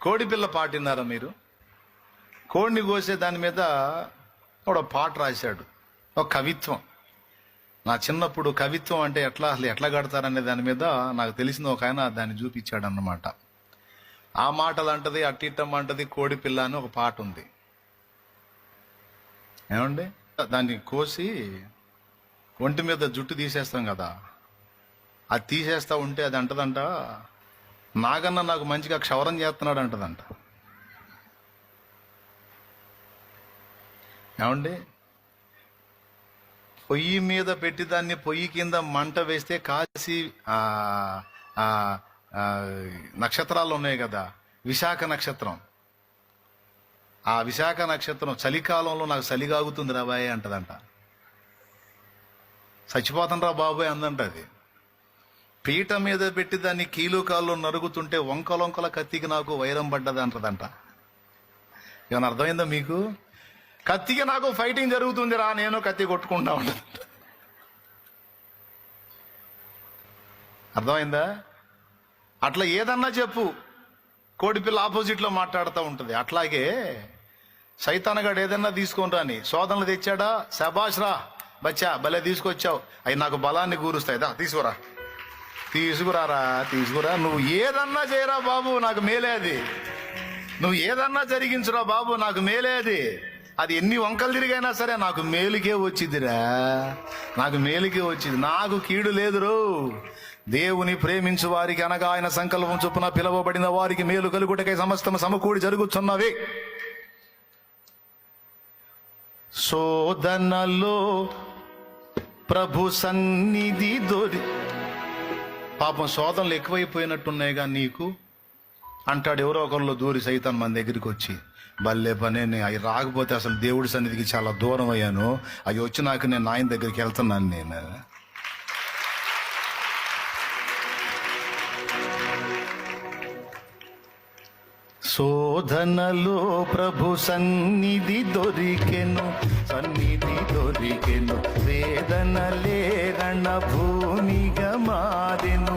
కోడిపిల్ల పాటిన్నారా మీరు? కోడిని కోసే దాని మీద ఒక పాట రాశాడు. ఒక కవిత్వం. నా చిన్నప్పుడు కవిత్వం అంటే ఎట్లా అసలు ఎట్లా కడతారనే దాని మీద నాకు తెలిసిన ఒక ఆయన దాన్ని చూపించాడు అన్నమాట ఆ మాటలు అంటది అట్టిట్టం అంటది కోడి పిల్ల అని ఒక పాట ఉంది. ఏమండి? దాన్ని కోసి ఒంటి మీద జుట్టు తీసేస్తాం కదా. అది తీసేస్తా ఉంటే అది అంటదంట నాగన్న నాకు మంచిగా క్షవరం చేస్తున్నాడు అంటదంట ఏమండి? పొయ్యి మీద పెట్టి దాన్ని పొయ్యి కింద మంట వేస్తే కాసి ఆ, నక్షత్రాలు ఉన్నాయి కదా విశాఖ నక్షత్రం. ఆ విశాఖ నక్షత్రం చలికాలంలో నాకు చలిగాగుతుంది రాబాయ్ అంటదంట. చచ్చిపోతాను రా అందంట అది. పీట మీద పెట్టి దాన్ని కీలు కాళ్ళు నరుగుతుంటే వంకలొంకల కత్తికి నాకు వైరం పడ్డది అంటదంట. ఏమైనా అర్థమైందా మీకు? కత్తికి నాకు ఫైటింగ్ జరుగుతుంది రా నేను కత్తి కొట్టుకుంటా ఉంటాను. అర్థమైందా? అట్లా ఏదన్నా చెప్పు. కోడిపిల్ల ఆపోజిట్లో మాట్లాడుతూ ఉంటుంది. అట్లాగే సైతానగాడు ఏదన్నా తీసుకొని రాని శోధనలు తెచ్చాడా? శబాష్ రా బచ్చా భలే తీసుకొచ్చావు. అవి నాకు బలాన్ని కూరుస్తాయి దా తీసుకురా. తీసుకురారా తీసుకురా. నువ్వు ఏదన్నా చేయరా బాబు నాకు మేలే అది. నువ్వు ఏదన్నా జరిగించురా బాబు నాకు మేలే అది. అది ఎన్ని వంకలు తిరిగైనా సరే నాకు మేలుకే వచ్చిందిరా నాకు మేలుకే వచ్చింది. నాకు కీడు లేదురు. దేవుని ప్రేమించు వారికి అనగా ఆయన సంకల్పం చొప్పున పిలువబడిన వారికి మేలు కలుగుటకై సమస్తం సమకూడి జరుగుతున్నవి శోధనలో ప్రభు సన్నిధి దొరి పాపం శోధనలు ఎక్కువైపోయినట్టున్నాయిగా నీకు? అంటాడు ఎవరో ఒకరిలో దూరి సైతం మన దగ్గరికి వచ్చి బల్లే పనే అవి రాకపోతే అసలు దేవుడి సన్నిధికి చాలా దూరం అయ్యాను. అవి వచ్చినాక నేను ఆయన దగ్గరికి వెళ్తున్నాను నేను. శోధనలో ప్రభు సన్నిధి దొరికెను సన్నిధి దొరికెను. వేదనలే రణ భూమిగా మారెను.